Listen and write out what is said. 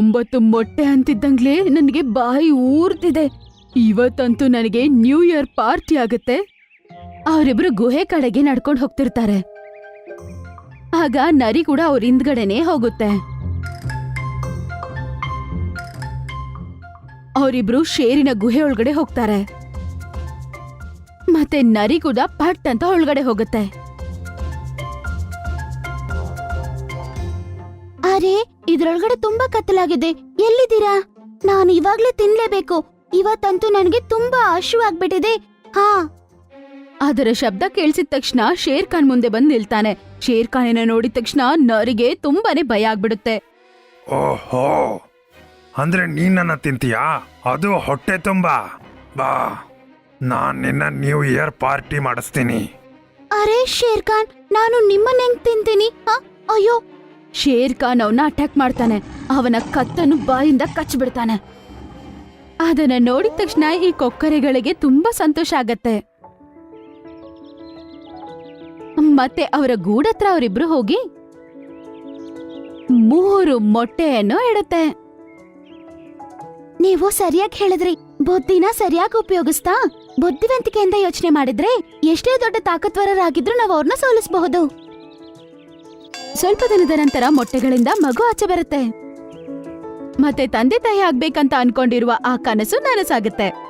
ಒಂಬತ್ತು ಮೊಟ್ಟೆ ಅಂತಿದ್ದಂಗ್ಲೇ ನನಗೆ ಬಾಯಿ ಊರ್ತಿದೆ. ಇವತ್ತಂತೂ ನನಗೆ ನ್ಯೂ ಇಯರ್ ಪಾರ್ಟಿ ಆಗುತ್ತೆ. ಅವರಿಬ್ರು ಗುಹೆ ಕಡೆಗೆ ನಡ್ಕೊಂಡು ಹೋಗ್ತಿರ್ತಾರೆ. ಆಗ ನರಿ ಕೂಡ ಅವ್ರ ಹಿಂದ್ಗಡೆನೆ ಹೋಗುತ್ತೆ. ಅವರಿಬ್ರು ಶೇರಿನ ಗುಹೆ ಒಳಗಡೆ ಹೋಗ್ತಾರೆ. ಮತ್ತೆ ನರಿ ಕೂಡ ಪಟ್ ಅಂತ ಒಳಗಡೆ ಹೋಗುತ್ತೆ. ಅರೆ ಇದ್ರೊಳಗಡೆ ತುಂಬಾ ಕತ್ತಲಾಗಿದೆ. ಎಲ್ಲಿದ್ದೀರಾ? ನಾನು ಇವಾಗ್ಲೇ ತಿನ್ಲೇಬೇಕು. ಇವತ್ತಂತೂ ನನಗೆ ತುಂಬಾ ಆಗ್ಬಿಟ್ಟಿದೆ. ಹಾ. ಅದರ ಶಬ್ದ ಕೇಳಿಸಿದ ತಕ್ಷಣ ಶೇರ್ ಖಾನ್ ಮುಂದೆ ಬಂದು ನಿಲ್ತಾನೆ. ಶೇರ್ ಖಾನಿನ ನೋಡಿದ ತಕ್ಷಣ ನರಿಗೆ ತುಂಬಾನೇ ಭಯ ಆಗ್ಬಿಡುತ್ತೆ. ಓಹೋ. ಅಂದ್ರೆ ನೀನನ್ನ ತಿಂತೀಯಾ? ಅದು ಹೊಟ್ಟೆ ತುಂಬಾ. ಬಾ. ನಾನ್ ನಿನ್ನ ನ್ಯೂ ಇಯರ್ ಪಾರ್ಟಿ ಮಾಡಿಸ್ತೀನಿ. ಅರೆ ಶೇರ್ ಖಾನ್ ನಾನು ನಿಮ್ಮನ್ನ ಹೆಂಗ್ ತಿಂತೀನಿ? ಹ? ಅಯ್ಯೋ ಶೇರ್ ಖಾನ್ ಅವನ ಅಟ್ಯಾಕ್ ಮಾಡ್ತಾನೆ. ಅವನ ಕತ್ತನ್ನು ಬಾಯಿಂದ ಕಚ್ಬಿಡ್ತಾನೆ. ಅದನ್ನ ನೋಡಿದ ತಕ್ಷಣ ಈ ಕೊಕ್ಕರೆಗಳಿಗೆ ತುಂಬಾ ಸಂತೋಷ ಆಗತ್ತೆ. ಮತ್ತೆ ಅವರ ಗೂಡತ್ರ ಅವರಿಬ್ರು ಹೋಗಿ ಮೂರು ಮೊಟ್ಟೆಯನ್ನು ಇಡುತ್ತೆ. ನೀವು ಸರಿಯಾಗಿ ಹೇಳಿದ್ರಿ. ಬುದ್ಧಿನ ಸರಿಯಾಗಿ ಉಪಯೋಗಿಸ್ತಾ ಬುದ್ಧಿವಂತಿಕೆಯಿಂದ ಯೋಚನೆ ಮಾಡಿದ್ರೆ ಎಷ್ಟೇ ದೊಡ್ಡ ತಾಕತ್ವರರಾಗಿದ್ರು ನಾವು ಅವ್ರನ್ನ ಸೋಲಿಸಬಹುದು. ಸ್ವಲ್ಪ ದಿನದ ನಂತರ ಮೊಟ್ಟೆಗಳಿಂದ ಮಗು ಆಚೆ ಬರುತ್ತೆ. ಮತ್ತೆ ತಂದೆ ತಾಯಿ ಆಗ್ಬೇಕಂತ ಅನ್ಕೊಂಡಿರುವ ಆ ಕನಸು ನನಸಾಗುತ್ತೆ.